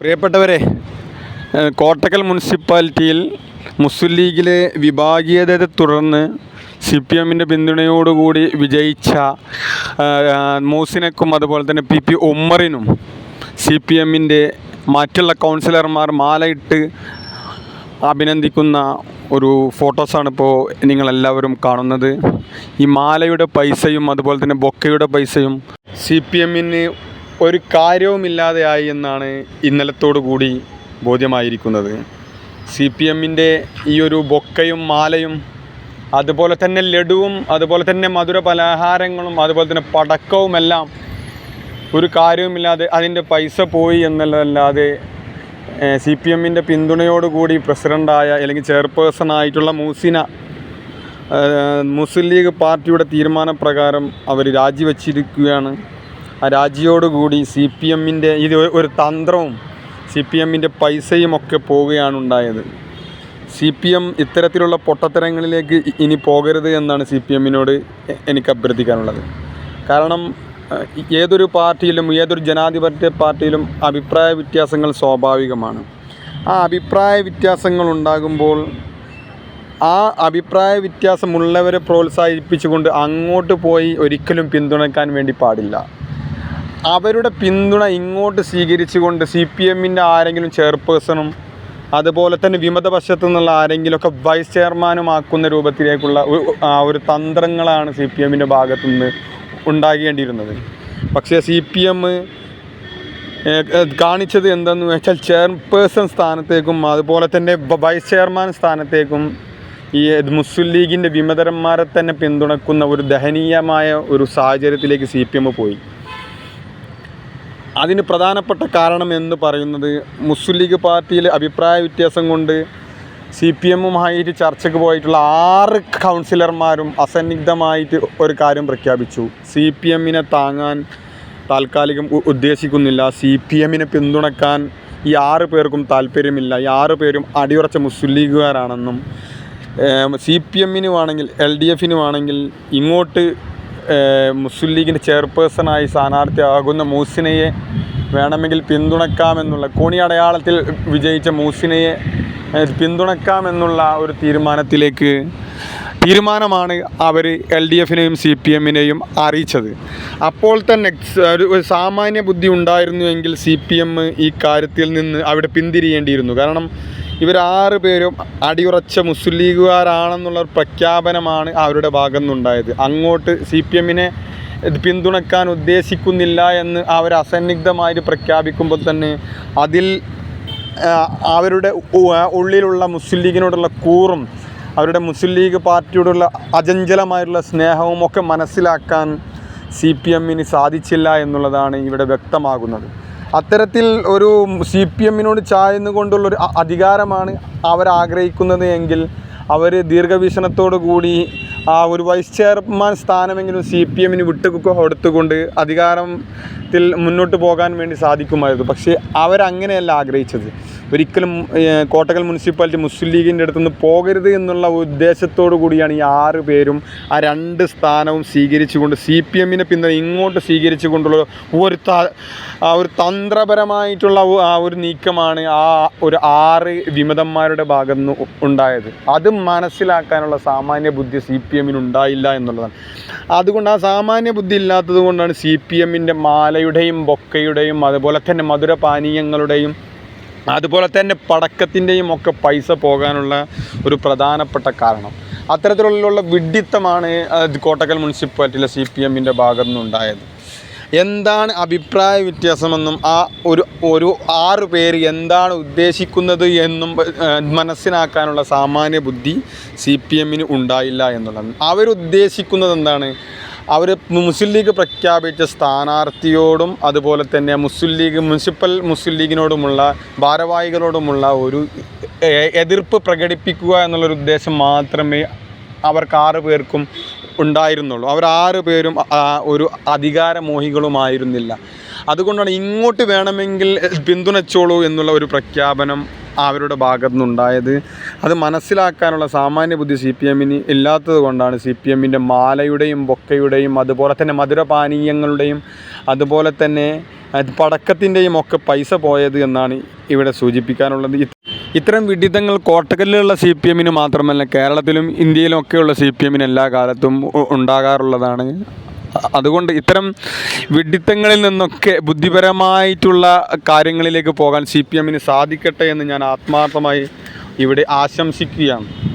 പ്രിയപ്പെട്ടവരെ കോട്ടക്കൽ മുനിസിപ്പാലിറ്റിയിൽ മുസ്ലിം ലീഗിലെ വിഭാഗീയതയെ തുടർന്ന് സി പി എമ്മിന്റെ പിന്തുണയോടുകൂടി വിജയിച്ച മൂസിനക്കും അതുപോലെ തന്നെ പി പി ഉമ്മറിനും സി പി എമ്മിന്റെ മറ്റുള്ള കൗൺസിലർമാർ മാലയിട്ട് അഭിനന്ദിക്കുന്ന ഒരു ഫോട്ടോസാണ് ഇപ്പോൾ നിങ്ങളെല്ലാവരും കാണുന്നത്. ഈ മാലയുടെ പൈസയും അതുപോലെ തന്നെ ബൊക്കയുടെ പൈസയും സി പി എമ്മിന് ഒരു കാര്യവുമില്ലാതെയായി എന്നാണ് ഇന്നലത്തോടു കൂടി ബോധ്യമായിരിക്കുന്നത്. സി പി എമ്മിന്റെ ഈ ഒരു ബൊക്കയും മാലയും അതുപോലെ തന്നെ ലഡുവും അതുപോലെ തന്നെ മധുര പലഹാരങ്ങളും അതുപോലെ തന്നെ പടക്കവുമെല്ലാം ഒരു കാര്യവുമില്ലാതെ അതിന്റെ പൈസ പോയി എന്നല്ലാതെ സി പി എമ്മിന്റെ പിന്തുണയോടുകൂടി പ്രസിഡന്റായ അല്ലെങ്കിൽ ചെയർപേഴ്സൺ ആയിട്ടുള്ള മൂസിന മുസ്ലിം ലീഗ് പാർട്ടിയുടെ തീരുമാനപ്രകാരം അവർ രാജിവെച്ചിരിക്കുകയാണ്. രാജിയോടുകൂടി സി പി എമ്മിന്റെ ഇത് ഒരു തന്ത്രവും സി പി എമ്മിന്റെ പൈസയും ഒക്കെ പോവുകയാണ് ഉണ്ടായത്. സി പി എം ഇത്തരത്തിലുള്ള പൊട്ടത്തരങ്ങളിലേക്ക് ഇനി പോകരുത് എന്നാണ് സി പി എമ്മിനോട് എനിക്ക് അഭ്യർത്ഥിക്കാനുള്ളത്. കാരണം ഏതൊരു പാർട്ടിയിലും ഏതൊരു ജനാധിപത്യ പാർട്ടിയിലും അഭിപ്രായ വ്യത്യാസങ്ങൾ സ്വാഭാവികമാണ്. ആ അഭിപ്രായ വ്യത്യാസങ്ങൾ ഉണ്ടാകുമ്പോൾ ആ അഭിപ്രായ വ്യത്യാസമുള്ളവരെ പ്രോത്സാഹിപ്പിച്ചുകൊണ്ട് അങ്ങോട്ട് പോയി ഒരിക്കലും പിന്തുണയ്ക്കാൻ വേണ്ടി പാടില്ല. അവരുടെ പിന്തുണ ഇങ്ങോട്ട് സ്വീകരിച്ചുകൊണ്ട് സി പി എമ്മിന്റെ ആരെങ്കിലും ചെയർപേഴ്സണും അതുപോലെ തന്നെ വിമത വിമതപക്ഷത്തു നിന്നുള്ള ആരെങ്കിലുമൊക്കെ വൈസ് ചെയർമാനുമാക്കുന്ന രൂപത്തിലേക്കുള്ള ഒരു- തന്ത്രങ്ങളാണ് സി പി എമ്മിന്റെ ഭാഗത്തു നിന്ന് ഉണ്ടാകേണ്ടിയിരുന്നത്. പക്ഷേ സി പി എം കാണിച്ചത് എന്തെന്ന് വെച്ചാൽ ചെയർപേഴ്സൺ സ്ഥാനത്തേക്കും അതുപോലെ തന്നെ വൈസ് ചെയർമാൻ സ്ഥാനത്തേക്കും ഈ മുസ്ലിം ലീഗിന്റെ വിമതരന്മാരെ തന്നെ പിന്തുണക്കുന്ന ഒരു ദയനീയമായ ഒരു സാഹചര്യത്തിലേക്ക് സി പി എം പോയി. അതിന് പ്രധാനപ്പെട്ട കാരണം എന്ന് പറയുന്നത് മുസ്ലിം ലീഗ് പാർട്ടിയിൽ അഭിപ്രായ വ്യത്യാസം കൊണ്ട് സി പി എമ്മുമായിട്ട് ചർച്ചയ്ക്ക് പോയിട്ടുള്ള ആറ് കൗൺസിലർമാരും അസന്നിഗ്ധമായിട്ട് ഒരു കാര്യം പ്രഖ്യാപിച്ചു. സി പി എമ്മിനെ താങ്ങാൻ താൽക്കാലികം ഉദ്ദേശിക്കുന്നില്ല. സി പി എമ്മിനെ പിന്തുണക്കാൻ ഈ ആറ് പേർക്കും താല്പര്യമില്ല ഈ ആറ് പേരും അടിയുറച്ച മുസ്ലിം ലീഗുകാരാണെന്നും സി പി എമ്മിനുമാണെങ്കിൽ എൽ ഡി എഫിനുമാണെങ്കിൽ ഇങ്ങോട്ട് മുസ്ലിം ലീഗിന്റെ ചെയർപേഴ്സണായി സ്ഥാനാർത്ഥിയാകുന്ന മൂസിനയെ വേണമെങ്കിൽ പിന്തുണക്കാമെന്നുള്ള കോണി അടയാളത്തിൽ വിജയിച്ച മൂസിനയെ പിന്തുണക്കാമെന്നുള്ള ഒരു തീരുമാനത്തിലേക്ക് തീരുമാനമാണ് അവർ എൽ ഡി എഫിനെയും സി പി എമ്മിനെയും അറിയിച്ചത്. അപ്പോൾ തന്നെ ഒരു സാമാന്യ ബുദ്ധി ഉണ്ടായിരുന്നുവെങ്കിൽ സി പി എം ഈ കാര്യത്തിൽ നിന്ന് അവിടെ പിന്തിരിയേണ്ടിയിരുന്നു. കാരണം ഇവർ ആറ് പേരും അടിയുറച്ച മുസ്ലിം ലീഗുകാരാണെന്നുള്ള പ്രഖ്യാപനമാണ് അവരുടെ ഭാഗത്തു നിന്നുണ്ടായത് അങ്ങോട്ട് സി പി എമ്മിനെ പിന്തുണക്കാൻ ഉദ്ദേശിക്കുന്നില്ല എന്ന് അവർ അസന്നിഗ്ധമായിട്ട് പ്രഖ്യാപിക്കുമ്പോൾ തന്നെ അതിൽ അവരുടെ ഉള്ളിലുള്ള മുസ്ലിം ലീഗിനോടുള്ള കൂറും അവരുടെ മുസ്ലിം ലീഗ് പാർട്ടിയോടുള്ള അചഞ്ചലമായിട്ടുള്ള സ്നേഹവും ഒക്കെ മനസ്സിലാക്കാൻ സി പി എമ്മിന് സാധിച്ചില്ല എന്നുള്ളതാണ് ഇവിടെ വ്യക്തമാകുന്നത്. അത്തരത്തിൽ ഒരു സി പി എമ്മിനോട് ചായുന്നുകൊണ്ടുള്ളൊരു അധികാരമാണ് അവരാഗ്രഹിക്കുന്നത് എങ്കിൽ അവർ ദീർഘവീക്ഷണത്തോടു കൂടി ആ ഒരു വൈസ് ചെയർമാൻ സ്ഥാനമെങ്കിലും സി പി എമ്മിന് വിട്ടു കൊടുത്തുകൊണ്ട് അധികാരത്തിൽ മുന്നോട്ട് പോകാൻ വേണ്ടി സാധിക്കുമായിരുന്നു. പക്ഷേ അവരങ്ങനെയല്ല ആഗ്രഹിച്ചത്. ഒരിക്കലും കോട്ടകൽ മുനിസിപ്പാലിറ്റി മുസ്ലിം ലീഗിന്റെ അടുത്തുനിന്ന് പോകരുത് എന്നുള്ള ഉദ്ദേശത്തോടു കൂടിയാണ് ഈ ആറ് പേരും ആ രണ്ട് സ്ഥാനവും സ്വീകരിച്ചുകൊണ്ട് സി പി എമ്മിനെ പിന്തുണ ഇങ്ങോട്ട് സ്വീകരിച്ചുകൊണ്ടുള്ള ഒരു ത- ഒരു തന്ത്രപരമായിട്ടുള്ള ഒരു നീക്കമാണ് ആ ഒരു ആറ് വിമതന്മാരുടെ ഭാഗത്തു നിന്ന് ഉണ്ടായത്. അത് മനസ്സിലാക്കാനുള്ള സാമാന്യ ബുദ്ധി സി പി എമ്മിന് ഉണ്ടായില്ല എന്നുള്ളതാണ്. അതുകൊണ്ട് ആ സാമാന്യ ബുദ്ധി ഇല്ലാത്തത് കൊണ്ടാണ് സി പി എമ്മിന്റെ മാലയുടെയും ബൊക്കയുടെയും അതുപോലെ തന്നെ മധുരപാനീയങ്ങളുടെയും അതുപോലെ തന്നെ പടക്കത്തിന്റെയും ഒക്കെ പൈസ പോകാനുള്ള ഒരു പ്രധാനപ്പെട്ട കാരണം. അത്തരത്തിലുള്ള വിഡിത്തമാണ് കോട്ടക്കൽ മുനിസിപ്പാലിറ്റിയിലെ സി പി എമ്മിന്റെ ഭാഗത്തു നിന്നുണ്ടായത് എന്താണ് അഭിപ്രായ വ്യത്യാസമെന്നും ആ ഒരു ഒരു ആറ് പേര് എന്താണ് ഉദ്ദേശിക്കുന്നത് എന്നും മനസ്സിലാക്കാനുള്ള സാമാന്യ ബുദ്ധി സി പി എമ്മിന് ഉണ്ടായില്ല എന്നുള്ളതാണ്. അവരുദ്ദേശിക്കുന്നത് എന്താണ്? അവർ മുസ്ലിം ലീഗ് പ്രഖ്യാപിച്ച സ്ഥാനാർത്ഥിയോടും അതുപോലെ തന്നെ മുസ്ലിം ലീഗ് മുനിസിപ്പൽ മുസ്ലിം ലീഗിനോടുമുള്ള ഭാരവാഹികളോടുമുള്ള ഒരു എതിർപ്പ് പ്രകടിപ്പിക്കുക എന്നുള്ളൊരു ഉദ്ദേശം മാത്രമേ അവർക്ക് ആറ് പേർക്കും ഉണ്ടായിരുന്നുള്ളൂ. അവർ ആറ് പേരും ഒരു അധികാരമോഹികളുമായിരുന്നില്ല. അതുകൊണ്ടാണ് ഇങ്ങോട്ട് വേണമെങ്കിൽ പിന്തുണച്ചോളൂ എന്നുള്ള ഒരു പ്രഖ്യാപനം അവരുടെ ഭാഗത്തു നിന്നുണ്ടായത് അത് മനസ്സിലാക്കാനുള്ള സാമാന്യ ബുദ്ധി സി പി എമ്മിന് ഇല്ലാത്തത് കൊണ്ടാണ് സി പി എമ്മിന്റെ മാലയുടെയും ബൊക്കയുടെയും അതുപോലെ തന്നെ മധുരപാനീയങ്ങളുടെയും അതുപോലെ തന്നെ പടക്കത്തിന്റെയും ഒക്കെ പൈസ പോയത് എന്നാണ് ഇവിടെ സൂചിപ്പിക്കാനുള്ളത്. ഇത് ഇത്തരം വിഡിതങ്ങൾ കോട്ടക്കലിലുള്ള സി പി എമ്മിന് മാത്രമല്ല കേരളത്തിലും ഇന്ത്യയിലും ഒക്കെയുള്ള സി പി എമ്മിന് എല്ലാ കാലത്തും ഉണ്ടാകാറുള്ളതാണ്. അതുകൊണ്ട് ഇത്തരം വിഡിത്തങ്ങളിൽ നിന്നൊക്കെ ബുദ്ധിപരമായിട്ടുള്ള കാര്യങ്ങളിലേക്ക് പോകാൻ സി പി എമ്മിന് സാധിക്കട്ടെ എന്ന് ഞാൻ ആത്മാർത്ഥമായി ഇവിടെ ആശംസിക്കുകയാണ്.